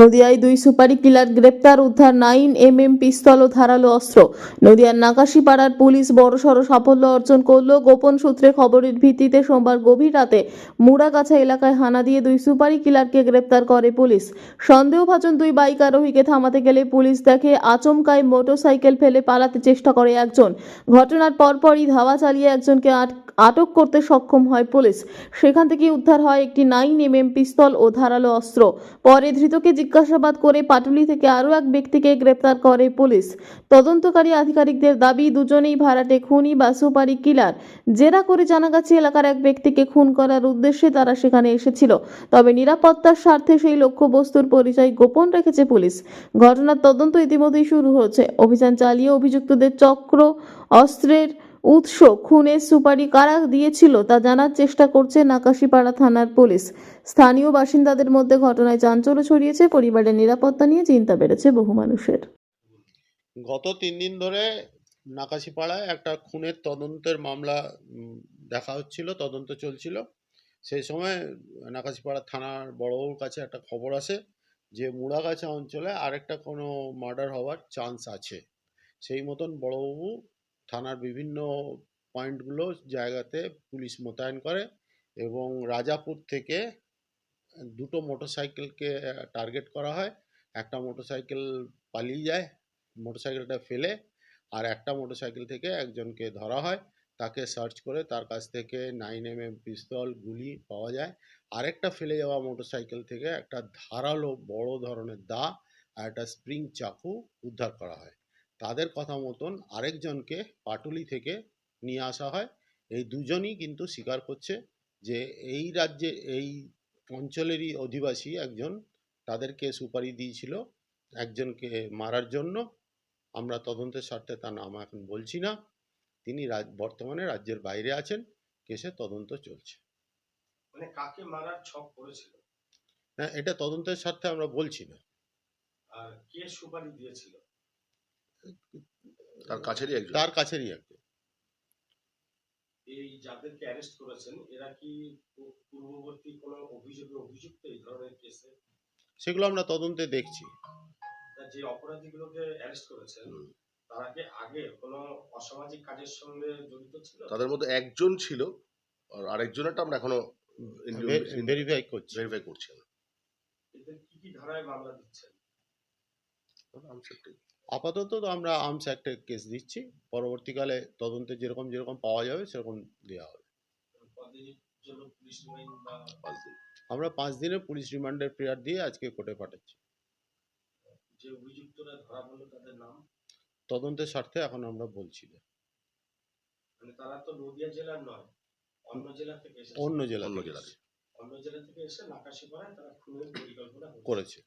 নদিয়ায় দুই সুপারি কিলার গ্রেপ্তার, উদ্ধার নাইন এম এম পিস্তল ও ধারালো অস্ত্র। নদিয়ার নাকাশিপাড়ার পুলিশ বড়সড় সাফল্য অর্জন করল। গোপন সূত্রে খবরের ভিত্তিতে সোমবার গভীর রাতে মুড়াগাছা এলাকায় হানা দিয়ে দুই সুপারি কিলারকে গ্রেপ্তার করে পুলিশ। সন্দেহভাজন দুই বাইক আরোহীকে থামাতে গেলে পুলিশ দেখে আচমকায় মোটরসাইকেল ফেলে পালাতে চেষ্টা করে একজন। ঘটনার পরপরই ধাওয়া চালিয়ে একজনকে আট- আটক করতে সক্ষম হয় পুলিশ। সেখান থেকে উদ্ধার হয় একটি নাইন এম এম পিস্তল ও ধারালো অস্ত্র। পরে ধৃতকে জিজ্ঞাসাবাদ করে পাটুলি থেকে আরও এক ব্যক্তিকে গ্রেপ্তার করে পুলিশ। তদন্তকারী আধিকারিকদের দাবি, দুজনেই ভাড়াটে খুনি বা সুপারি কিলার। জেরা করে জানা গেছে, এলাকার এক ব্যক্তিকে খুন করার উদ্দেশ্যে তারা সেখানে এসেছিল। তবে নিরাপত্তার স্বার্থে সেই লক্ষ্যবস্তুর পরিচয় গোপন রেখেছে পুলিশ। ঘটনার তদন্ত ইতিমধ্যেই শুরু হয়েছে। অভিযান চালিয়ে অভিযুক্তদের চক্র, অস্ত্রের উৎস খুনের সুপারি কারা দিয়েছিল তা জানার চেষ্টা করছে নাকাশিপাড়া থানার পুলিশ। স্থানীয় বাসিন্দাদের মধ্যে ঘটনায় চাঞ্চল্য ছড়িয়েছে, পরিবারের নিরাপত্তা নিয়ে চিন্তা বেড়েছে বহু মানুষের। গত তিন দিন ধরে নাকাশিপাড়ায় একটা খুনের তদন্তের মামলা দেখা হচ্ছিল, তদন্ত চলছিল। সেই সময় নাকাশিপাড়া থানার বড়বাবুর কাছে একটা খবর আসে যে মুড়াগাছা অঞ্চলে আরেকটা কোনো মার্ডার হওয়ার চান্স আছে। সেই মতন বড়বাবু থানার বিভিন্ন পয়েন্টগুলো জায়গাতে পুলিশ মোতায়েন করে এবং রাজাপুর থেকে দুটো মোটরসাইকেলকে টার্গেট করা হয়। একটা মোটরসাইকেল পালিয়ে যায়, মোটরসাইকেলটা ফেলে আর একটা মোটরসাইকেল থেকে একজনকে ধরা হয়। তাকে সার্চ করে তার কাছ থেকে নাইন এম এম পিস্তল, গুলি পাওয়া যায়। আরেকটা ফেলে যাওয়া মোটরসাইকেল থেকে একটা ধারালো বড় ধরনের দা আর একটা স্প্রিং চাকু উদ্ধার করা হয়। তাদের কথা মতন আরেকজনকে পাটুলি থেকে নিয়ে আসা হয়। এই দুজনই কিন্তু স্বীকার করছে যে এই রাজ্যে এই অঞ্চলেরই অধিবাসী একজন তাদেরকে সুপারি দিয়েছিল একজনকে মারার জন্য। আমরা তদন্তের স্বার্থে তার নাম এখন বলছি না। তিনি বর্তমানে রাজ্যের বাইরে আছেন। কেসে তদন্ত চলছে। মানে কাকে মারার ছক করেছিল? না এটা তদন্তের স্বার্থে আমরা বলছি না। আর কে সুপারি দিয়েছিল? তার কাছেরই একজন। তার কাছেরই একজন। এই যাদেরকে অ্যারেস্ট করেছেন এরা কি পূর্ববর্তী কোনো অভিযোগে অভিযুক্ত এই ধরনের কেসে সেগুলো আমরা তদন্তে দেখছি। যে অপরাধীগুলোকে অ্যারেস্ট করেছেন তারা কি আগে কোনো অসামাজিক কাজের সঙ্গে জড়িত ছিল? তাদের মধ্যে একজন ছিল আর আরেকজনেরটা আমরা এখনও ভেরিফাই করছি। ভেরিফাই করছি এদের কি কি ধারায় মামলা দিচ্ছেন? আপাতত তো আমরা আর্মস অ্যাক্টের কেস দিচ্ছি। পরবর্তীকালে তদন্তে যেরকম যেরকম পাওয়া যাবে সেরকম দেওয়া হবে। আমরা পাঁচ দিনের পুলিশ রিমান্ডের প্রেয়ার দিয়ে আজকে কোর্টে পাঠাচ্ছি। যে অভিযুক্তরা ধরা পড়ল তাদের নাম তদন্তের স্বার্থে এখন আমরা বলছি না মানে তারা তো নদিয়া জেলার নয় অন্য জেলা থেকে এসেছে। অন্য জেলা অন্য থেকে জেলা এসেছে। অন্য জেলা থেকে এসে নাকাশিপাড়ায় তারা খুনের পরিকল্পনা। করেছে।